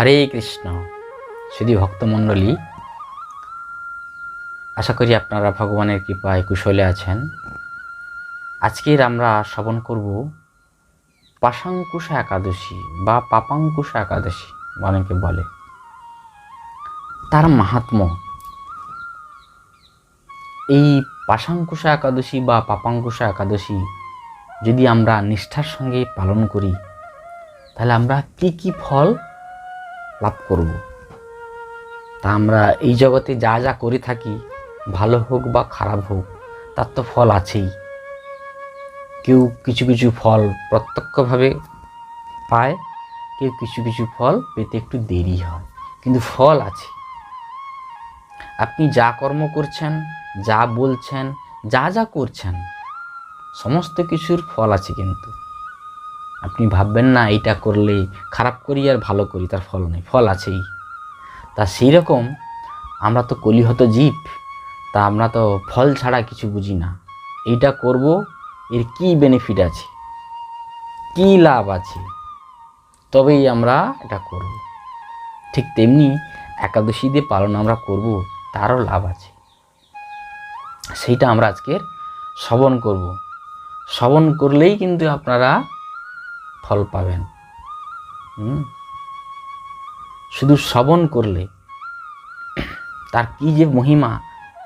হরে কৃষ্ণ। শুধু ভক্তমণ্ডলী, আশা করি আপনারা ভগবানের কৃপায় কুশলে আছেন। আজকের আমরা শ্রবণ করব পাশাঙ্কুশা একাদশী বা পাপাঙ্কুশা একাদশী, অনেকে বলে। তার মাহাত্ম্য, এই পাশাঙ্কুশা একাদশী বা পাপাঙ্কুশা একাদশী যদি আমরা নিষ্ঠার সঙ্গে পালন করি, তাহলে আমরা কি কি ফল লাভ করব। তা আমরা এই জগতে যা যা করে থাকি, ভালো হোক বা খারাপ হোক, তার তো ফল আছেই। কেউ কিছু কিছু ফল প্রত্যক্ষভাবে পায়, কেউ কিছু কিছু ফল পেতে একটু দেরি হয়, কিন্তু ফল আছে। আপনি যা কর্ম করছেন, যা বলছেন, যা যা করছেন, সমস্ত কিছুর ফল আছে কিন্তু। আপনি ভাববেন না, এইটা করলে খারাপ করি আর ভালো করি, তার ফল নেই, ফল আছেই। তা সেই রকম আমরা তো কলিহত জীব, তা আমরা তো ফল ছাড়া কিছু বুঝি না। এইটা করব, এর কি বেনিফিট আছে? কি লাভ আছে? তবেই আমরা এটা করব। ঠিক তেমনি একাদশী দিয়ে পালন আমরা করব, তারও লাভ আছে। সেইটা আমরা আজকের শ্রবণ করব। শ্রবণ করলেই কিন্তু আপনারা ফল পাবেন। শুধু শ্রবণ করলে তার কি যে মহিমা,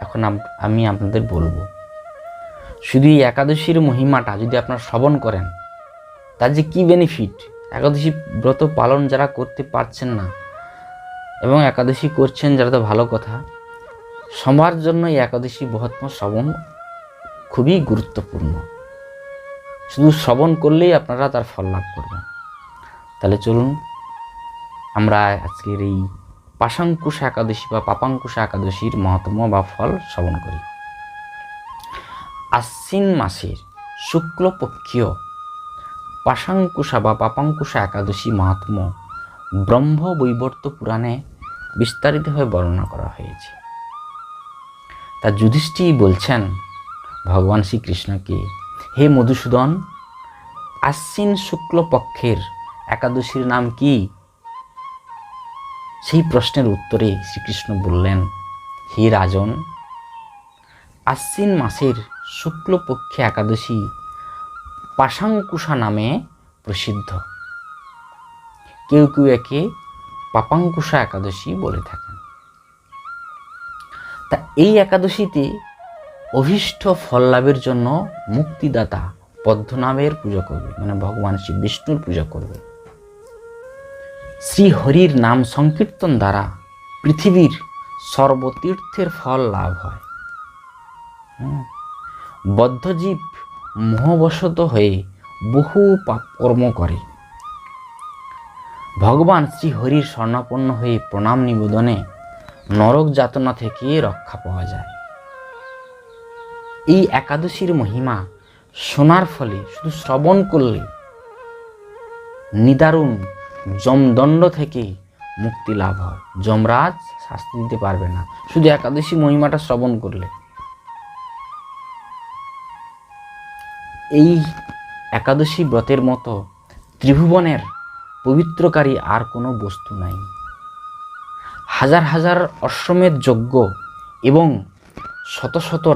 এখন আমি আপনাদের বলব। শুধু এই একাদশীর মহিমাটা যদি আপনারা শ্রবণ করেন, তার যে কি বেনিফিট একাদশী ব্রত পালন যারা করতে পারছেন না এবং একাদশী করছেন যারা, তো ভালো কথা। সবার জন্য এই একাদশী বহত্ম শ্রবণ খুবই গুরুত্বপূর্ণ। শুধু শ্রবণ করলেই আপনারা তার ফল লাভ করবেন। তাহলে চলুন, আমরা আজকের এই পাশাঙ্কুশ একাদশী বা পাপাঙ্কুশ একাদশীর মহাত্ম বা ফল শ্রবণ করি। আশ্বিন মাসের শুক্লপক্ষীয় পাশাঙ্কুশা বা পাপাঙ্কুশা একাদশী মাহাত্ম ব্রহ্ম বৈবর্ত পুরাণে বিস্তারিতভাবে বর্ণনা করা হয়েছে। তা যুধিষ্ঠি বলছেন, ভগবান শ্রীকৃষ্ণকে হে মধুসূদন, আশ্বিন শুক্লপক্ষের একাদশীর নাম কি? সেই প্রশ্নের উত্তরে শ্রীকৃষ্ণ বললেন, হে রাজন, আশ্বিন মাসের শুক্লপক্ষে একাদশী পাশাঙ্কুশা নামে প্রসিদ্ধ। কেউ কেউ একে পাপাঙ্কুশা একাদশী বলে থাকেন। তা এই একাদশীতে অভীষ্ট ফল লাভের জন্য মুক্তিদাতা পদ্মনাভের পূজা করবে মানে ভগবান শ্রী বিষ্ণুর পূজা করবে। শ্রী হরির নাম সংকীর্তন দ্বারা পৃথিবীর সর্বতীর্থের ফল লাভ হয়। বদ্ধজীব মোহবশত হয়ে বহু পাপ কর্ম করে। ভগবান শ্রী হরির স্বর্ণাপন্ন হয়ে প্রণাম নিবেদনে নরক যাতনা থেকে রক্ষা পাওয়া যায়। এই একাদশীর মহিমা শোনার ফলে শুধু শ্রবণ করলে নিদারুণ যমদণ্ড থেকে মুক্তি লাভ হয়। যমরাজ শাস্তি দিতে পারবে না। শুধু একাদশী মহিমাটা শ্রবণ করলে। এই একাদশী ব্রতের মতো ত্রিভুবনের পবিত্রকারী আর কোনো বস্তু নাই। হাজার হাজার অশ্বমেধ যজ্ঞ এবং শত শত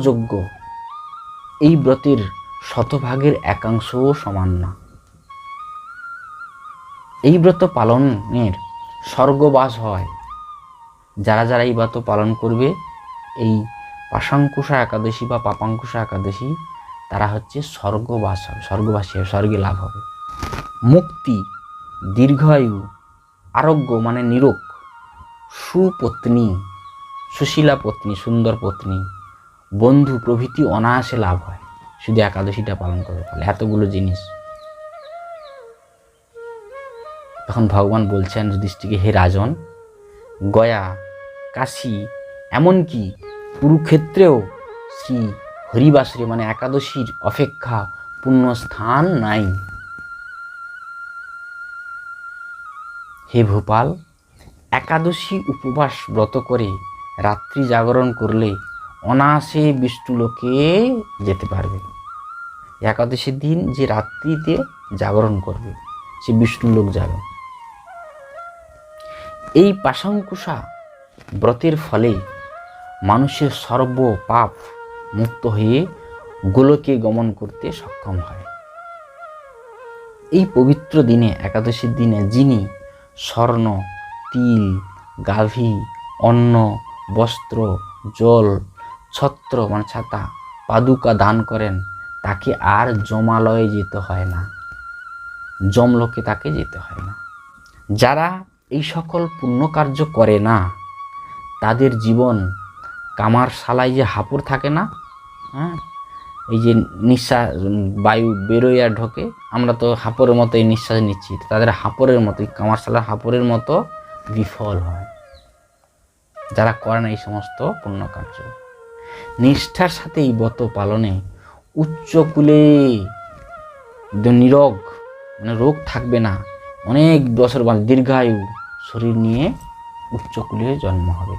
যজ্ঞ এই ব্রতের শতভাগের একাংশও সমান না। এই ব্রত পালনের স্বর্গবাস হয়। যারা যারা এই ব্রত পালন করবে, এই পাশাঙ্কুশা একাদশী বা পাপাঙ্কুশা একাদশী, তারা হচ্ছে স্বর্গবাস হবে, স্বর্গবাসী হবে, স্বর্গে লাভ হবে। মুক্তি, দীর্ঘায়ু, আরোগ্য মানে নিরোগ, সুপত্নী সুশীলা পত্নী, সুন্দর পত্নী, বন্ধু প্রভৃতি অনায়াসে লাভ হয়। শুধু একাদশীটা পালন করে ফলে এতগুলো জিনিস। তখন ভগবান বলছেন যুধিষ্ঠিকে হে রাজন, গয়া, কাশী, এমনকি কুরুক্ষেত্রেও শ্রী হরিবাসরে মানে একাদশীর অপেক্ষা পূর্ণ স্থান নাই। হে ভোপাল, একাদশী উপবাস ব্রত করে রাত্রি জাগরণ করলে অনায়াসে বিষ্ণুলোকে যেতে পারবে। একাদশীর দিন যে রাত্রিতে জাগরণ করবে, সে বিষ্ণুলোক যাবে এই পাশাঙ্কুশা ব্রতের ফলে মানুষের সর্ব পাপ মুক্ত হয়ে গোলকে গমন করতে সক্ষম হয়। এই পবিত্র দিনে, একাদশীর দিনে যিনি স্বর্ণ, তিল, গাভী, অন্ন বস্ত্র, জল, ছত্র মানে ছাতা, পাদুকা দান করেন, তাকে আর জমালয়ে যেতে হয় না। জমলোকে তাকে যেতে হয় না। যারা এই সকল পুণ্য কার্য করে না, তাদের জীবন কামার শালায় যে হাঁপুর থাকে না হ্যাঁ? এই যে নিঃশ্বাস, বায়ু বেরোয় আর ঢোকে, আমরা তো হাঁপড়ের মতো এই নিঃশ্বাস নিচ্ছি, তাদের হাঁপড়ের মতো এই কামার শালার হাঁপড়ের মতো বিফল হয়। যারা করে না এই সমস্ত পুণ্য কার্য নিষ্ঠার সাথে এই ব্রত পালনে উচ্চকুলে নিরোগ মানে রোগ থাকবে না, অনেক বছর বা দীর্ঘায়ু শরীর নিয়ে উচ্চকুলে জন্ম হবে।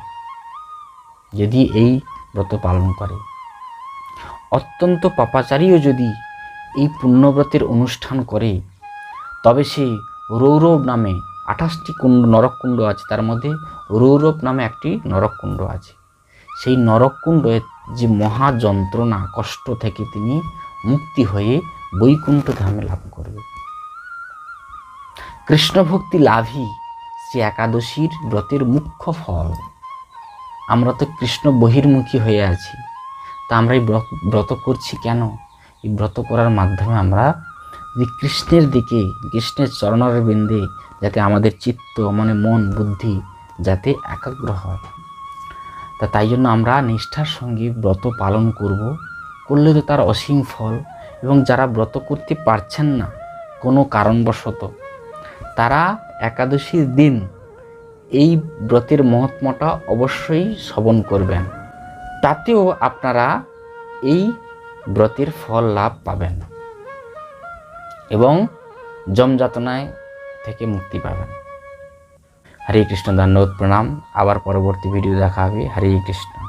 যদি এই ব্রত পালন করে। অত্যন্ত পাপাচারীও যদি এই পুণ্যব্রতের অনুষ্ঠান করে, তবে সে রৌরব নামে আঠাশটি কুণ্ড নরককুণ্ড আছে। তার মধ্যে রৌরব নামে একটি নরককুণ্ড আছে। সেই নরককুণ্ডের যে মহা যন্ত্রণা কষ্ট থেকে তিনি মুক্তি হয়ে বৈকুণ্ঠ ধামে লাভ করবে। কৃষ্ণ ভক্তি লাভই শ্রী একাদশীর ব্রতের মুখ্য ফল। আমরা তো কৃষ্ণ বহির্মুখী হয়ে আছি। তা আমরা এই ব্রত করছি কেন? এই ব্রত করার মাধ্যমে আমরা যদি কৃষ্ণের দিকে, কৃষ্ণের চরণের বিন্দে যাতে আমাদের চিত্ত মানে মন, বুদ্ধি যাতে একাগ্র হয়। তা তাই জন্য আমরা নিষ্ঠার সঙ্গে ব্রত পালন করব। করলে তো তার অসীম ফল এবং যারা ব্রত করতে পারছেন না, কোনো কারণবশত তারা একাদশীর দিন এই ব্রতের মহাত্মাটা অবশ্যই শ্রবণ করবেন। তাতেও আপনারা এই ব্রতের ফল লাভ পাবেন। এবং জমযাতনায় থেকে মুক্তি পাবেন। হরে কৃষ্ণ, ধন্যবাদ, প্রণাম। আবার পরবর্তী ভিডিও দেখা হবে। হরে কৃষ্ণ।